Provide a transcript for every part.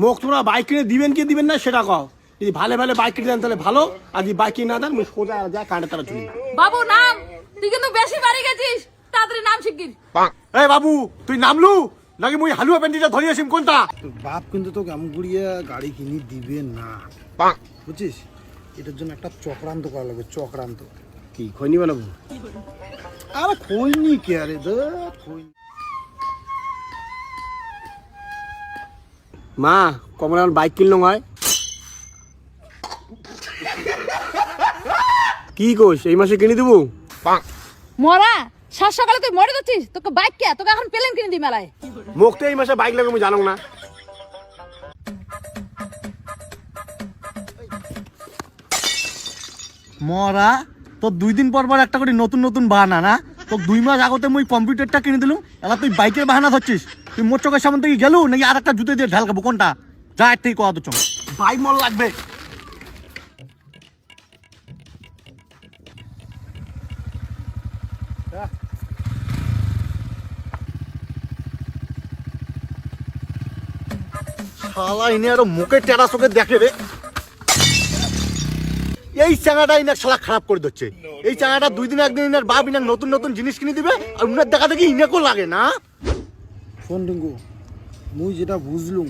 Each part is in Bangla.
মোক তোমরা বাইক কিনে দিবেন কি দিবেন না সেটা কও। যদি ভালো ভালো বাইক কিনে দেন তাহলে ভালো আর যদি বাইক কিনে না দেন সোজা যা কাঁটে তারা চলি বাবু নাম। তুই কিন্তু বেশি বাড়ি গেছিস। তাড়াতাড়ি নাম শিগগির এই বাবু তুই নামলু? নাকি মুই হালুয়া প্যান্টিটা ধরিয়ে আসিম কোনটা? তোর বাপ কিন্তু তোকে এমন করিয়া গাড়ি কিনে দিবে না। বুঝছিস? এটার জন্য একটা চক্রান্ত করা লাগবে চক্রান্ত। কি খৈনি বানাবো? আরে খইনি কে আরে দে খইনি মা কমলা বাইক কিনলো হয় কি কোষ এই মাসে কিনে দেবো? মরা সাত সকালে তুই মরে যাচ্ছিস তোকে বাইক কে তোকে এখন পেলেন কিনে দি মেলায়। মোক তো এই মাসে বাইক লাগে আমি জানো না। মরা তোর দুই দিন পর পর একটা করে নতুন নতুন বাহানা না? তোর দুই মাস আগতে মুই কম্পিউটারটা কিনে দিলুম এবার তুই বাইকের বাহানা ধরছিস। তুই মোর চোখের সামনে থেকে গেলু, নাকি আর একটা জুতো দিয়ে ঢালকাবো কোনটা? যা এর থেকে কথা তো বাইক মল লাগবে। শালা, ইনে আরও মুখে টেরা চোখে দেখে রে। এই চাঙাটা ইনার শালা খারাপ করে দিচ্ছে। এই চাঙাটা দুই দিন একদিন ইনার বাপ ইনার নতুন নতুন জিনিস কিনে দিবে আর উনার দেখা দেখি ইনাকেও লাগে না। শোন টিঙ্কু মুই যেটা বুঝলুম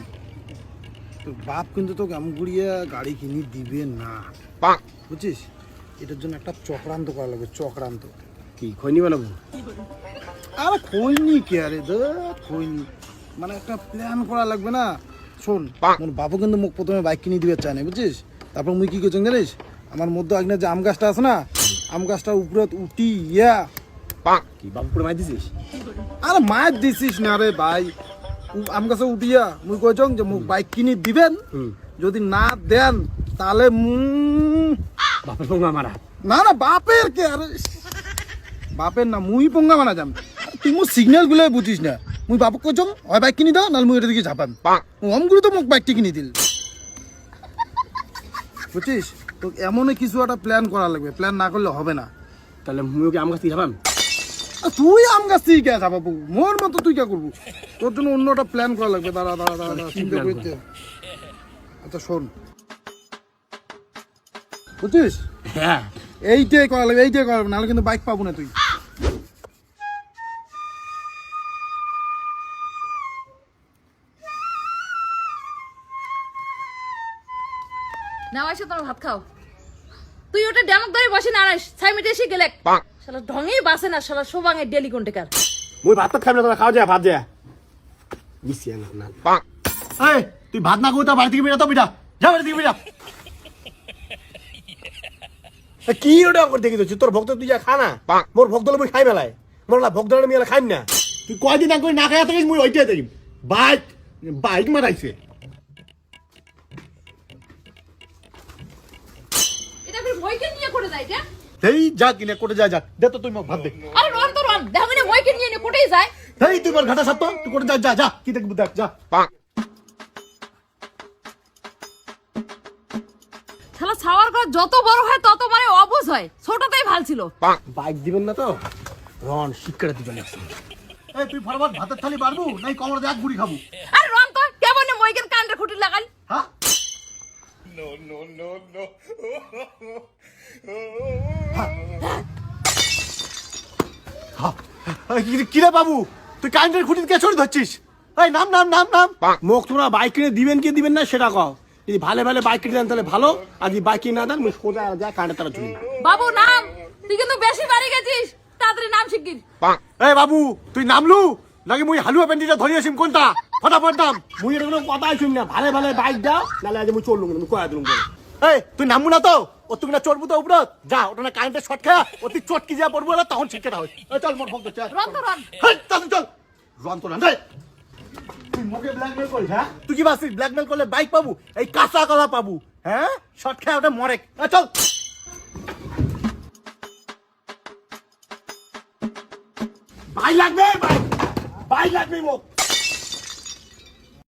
তোর বাপ কিন্তু তোকে এমন করিয়া গাড়ি কিনে দিবে না। বুঝছিস? এটার জন্য একটা চক্রান্ত করা লাগবে চক্রান্ত। কি খৈনি বানাবো? আরে খইনি কে আরে দে খইনি মানে একটা প্ল্যান করা লাগবে না। শোন মোর বাবু কিন্তু মোক প্রথমে বাইক কিনে দিবে চায় না বুঝছিস? তারপর মুই কি করছি জানিস? আমার মধ্যে আগে যে আম গাছটা আছে না আম গাছটার উপরে উঠি ইয়া। কি বাবু করে মাই দিছিস? আরে মায়ের দিছিস না রে ভাই। আম গাছে উঠিয়া মুই কইছং যে মোক বাইক কিনে দিবেন। যদি না দেন তাহলে উম, বাপের সঙ্গে আমার হাত না না বাপের কে? আরে বাপের না মুই পঙ্গা মানা যাম। তুই মোর সিগন্যালগুলো বুঝিস না। মুই বাপক কইছং হয় বাইক কিনি দাও নাহলে মুই এটা দিকে ঝাপাম অমগুলো তো মোক বাইকটি কিনে দিল। বুঝছিস তো এমনই কিছু একটা প্ল্যান করা লাগবে। প্ল্যান না করলে হবে না। তাহলে কি আম গাছ থেকে যাবাম? তুই আম গাছ থেকে কে ঝাপাবো মোর মতো তুই কে করব? তোর জন্য অন্য একটা প্ল্যান করা লাগবে। দাঁড়া দাঁড়া দাঁড়া দাঁড়া, চিন্তা করতে। আচ্ছা শোন। বুঝছিস? হ্যাঁ। এইটাই করা লাগবে এইটাই করা লাগবে নাহলে কিন্তু বাইক পাবো না তুই। না এসে তোমার ভাত খাও। তুই ওটা ড্যামক ধরে বসে না আনাস ছাই মিটে এসে গেলে শালা ঢঙেই বাসে না শালা সোবাঙে ডেলি কোনটেকার মুই ভাত তো খাবি না তোরা খাওয়া যায় ভাত মিশিয়ে না। না এই তুই ভাত না খাওয়া বাড়ি থেকে বেরো তো বিটা। যা বাড়ি থেকে বেরো। এ, কি ওটা করে দেখি তো তোর ভক্ত তুই যা খা না। মোর ভক্ত মুই খাই মেলায় মোর না ভক্ত আমি খাই না। তুই কয়দিন আগে না খাই থাকিস মুই ওইটাই থাকিম। বাইক বাইক মারাইছে। যায় এটা এই যা কিনে কোটে যা যা। দে তো তুই মোক ভাত দে। আরে রন তো রন দেখো না মইকে নিয়ে নিয়ে কোটেই যায়। এই তুই মোর ঘাটা সাপ তুই করে যা যা যা। কি দেখবি দেখ যা। শালা ছাওয়ার ঘর যত বড় হয় তত মানে অবুঝ হয়। ছোটটাই ভালো ছিল। বাইক দিবেন না তো? রন শিক্ষাটা এই তুই ভাতের থালি পারব নাই কমর খাব। আরে রন তো কেমন মইকের কান্ডে খুঁটি লাগাল? হ্যাঁ কিরে বাবু? তুই কারেন্টের খুঁটি কে ছড়ি ধরছিস? এই নাম নাম নাম নাম। মোক তোমরা বাইক কিনে দিবেন কি দিবেন না সেটা কও। যদি ভালো ভালো বাইক কিনে দেন তাহলে ভালো আর যদি বাইক কিনে না দেন মুই সোজা যা কাঁটে তারা চলি বাবু নাম! তুই কিন্তু বেশি বাড়ি গেছিস। তাড়াতাড়ি নাম শিগগির। এই বাবু তুই নামলু? নাকি মুই হালুয়া প্যান্টিটা ধরিয়ে আসিম কোনটা? ফটাফট নাম। মুই এটা কোনো কথাই শুনি না। ভালো ভালো বাইক দাও নাহলে আজ মুই চললুম না কয়া দিলুম বলে। এই তুই নামবো না তো? ও তুমি না চড়বো তো উপরে যা ওটা না কারেন্টের শর্ট খেয়া চটকি যা পড়ব না তখন শিক্ষাটা হয়। চল মোর ভক্ত চল রন তো রন। হেই, চল চল রন তো না তুই মুখে ব্ল্যাকমেল করিস হ্যাঁ? তুই কি ভাবছিস ব্ল্যাকমেল করলে বাইক পাবো? এই কাঁচা কলা পাবো হ্যাঁ? শর্ট খেয়ে ওটা মরে। এ, চল। ভাই লাগবে ভাই ভাই লাগবে মোক